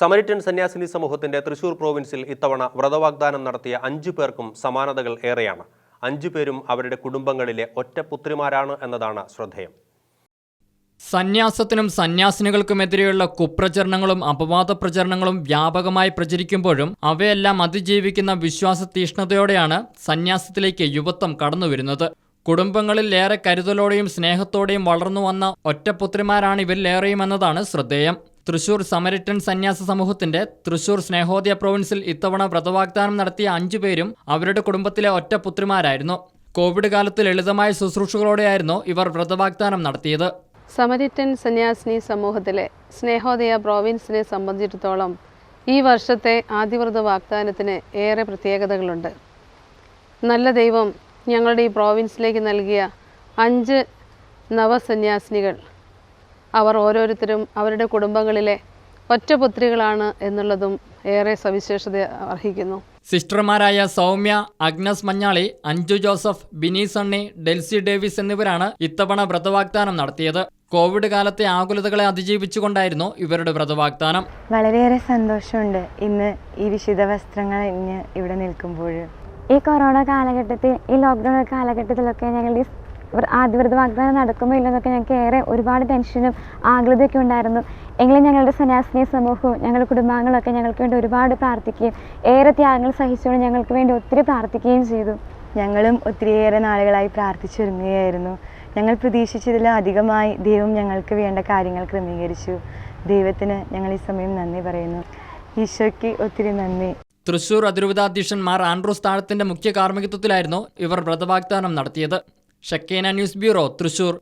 Samaritan സന്യാസിനി സമൂഹത്തിന്റെ തൃശൂർ പ്രോവിൻസിൽ ഇത്തവണ വ്രതവാഗ്ദാനം നടത്തിയ അഞ്ചു പേർക്കും സമാനതകൾ ഏറെയാണ്. അഞ്ചു പേരും അവരുടെ കുടുംബങ്ങളിലെ ഒറ്റപുത്രിമാരാണ് എന്നതാണ് ശ്രദ്ധേയം. സന്യാസത്തിനും സന്യാസിനികൾക്കുമെതിരെയുള്ള കുപ്രചരണങ്ങളും അപവാദ പ്രചരണങ്ങളും വ്യാപകമായി പ്രചരിക്കുമ്പോഴും അവയെല്ലാം അതിജീവിക്കുന്ന വിശ്വാസ തീഷ്ണതയോടെയാണ് സന്യാസത്തിലേക്ക് യുവത്വം കടന്നുവരുന്നത്. കുടുംബങ്ങളിൽ ഏറെ കരുതലോടെയും സ്നേഹത്തോടെയും വളർന്നു വന്ന ഒറ്റപുത്രിമാരാണ് ഇവരിലേറെയും എന്നതാണ് ശ്രദ്ധേയം. തൃശൂർ സമരിട്ടൻ സന്യാസ സമൂഹത്തിന്റെ തൃശൂർ സ്നേഹോദയ പ്രൊവിൻസിൽ ഇത്തവണ വ്രതവാഗ്ദാനം നടത്തിയ അഞ്ചു പേരും അവരുടെ കുടുംബത്തിലെ ഒറ്റ പുത്രിമാരായിരുന്നു. കോവിഡ് കാലത്ത് ലളിതമായ ശുശ്രൂഷകളോടെയായിരുന്നു ഇവർ വ്രതവാഗ്ദാനം നടത്തിയത്. സമരിറ്റൻ സന്യാസിനി സമൂഹത്തിലെ സ്നേഹോദയ പ്രോവിൻസിനെ സംബന്ധിച്ചിടത്തോളം ഈ വർഷത്തെ ആദ്യവ്രത വാഗ്ദാനത്തിന് ഏറെ പ്രത്യേകതകളുണ്ട്. നല്ല ദൈവം ഞങ്ങളുടെ ഈ പ്രോവിൻസിലേക്ക് നൽകിയ അഞ്ച് നവസന്യാസിനികൾ അവർ ഓരോരുത്തരും അവരുടെ കുടുംബങ്ങളിലെ ഒറ്റപുത്രികളാണ് എന്നുള്ളതും ഏറെ സവിശേഷത അർഹിക്കുന്നു. സിസ്റ്റർമാരായ Soumya Agnes Manjali Anju Joseph Bini Sunny Delsy Davis എന്നിവരാണ് ഇത്തവണ വ്രതവാഗ്ദാനം നടത്തിയത്. കോവിഡ് കാലത്തെ ആകുലതകളെ അതിജീവിച്ചുകൊണ്ടായിരുന്നു ഇവരുടെ വ്രതവാഗ്ദാനം. വളരെയേറെ സന്തോഷമുണ്ട് ഇന്ന് ഈ വിശുദ്ധ വസ്ത്രങ്ങൾ ഇന്ന് ഇവിടെ നിൽക്കുമ്പോൾ ഈ കൊറോണ കാലഘട്ടത്തിൽ ഈ ലോക്ക്ഡൗൺ കാലഘട്ടത്തിലൊക്കെ ഞങ്ങളുടെ ആദ്യവ്രത വാഗ്ദാനം നടക്കുമോ ഇല്ലെന്നൊക്കെ ഞങ്ങൾക്ക് ഏറെ ഒരുപാട് ടെൻഷനും ആകുലതയൊക്കെ ഉണ്ടായിരുന്നു. എങ്കിലും ഞങ്ങളുടെ സന്യാസിനി സമൂഹവും ഞങ്ങളുടെ കുടുംബാംഗങ്ങളൊക്കെ ഞങ്ങൾക്ക് വേണ്ടി ഒരുപാട് പ്രാർത്ഥിക്കുകയും ഏറെ ത്യാഗങ്ങൾ സഹിച്ചുകൊണ്ട് ഞങ്ങൾക്ക് വേണ്ടി ഒത്തിരി പ്രാർത്ഥിക്കുകയും ചെയ്തു. ഞങ്ങളും ഒത്തിരിയേറെ നാളുകളായി പ്രാർത്ഥിച്ചൊരുങ്ങുകയായിരുന്നു. ഞങ്ങൾ പ്രതീക്ഷിച്ചതിലും അധികമായി ദൈവം ഞങ്ങൾക്ക് വേണ്ട കാര്യങ്ങൾ ക്രമീകരിച്ചു. ദൈവത്തിന് ഞങ്ങൾ ഈ സമയം നന്ദി പറയുന്നു. ഈശോയ്ക്ക് ഒത്തിരി നന്ദി. തൃശൂർ അതിരൂപതാധ്യക്ഷൻ മാർ ആൻഡ്രൂസ് താഴത്തിന്റെ മുഖ്യ കാർമ്മികത്വത്തിലായിരുന്നു ഇവർ വ്രതവാഗ്ദാനം നടത്തിയത്. ഷക്കേന ന്യൂസ് ബ്യൂറോ തൃശൂർ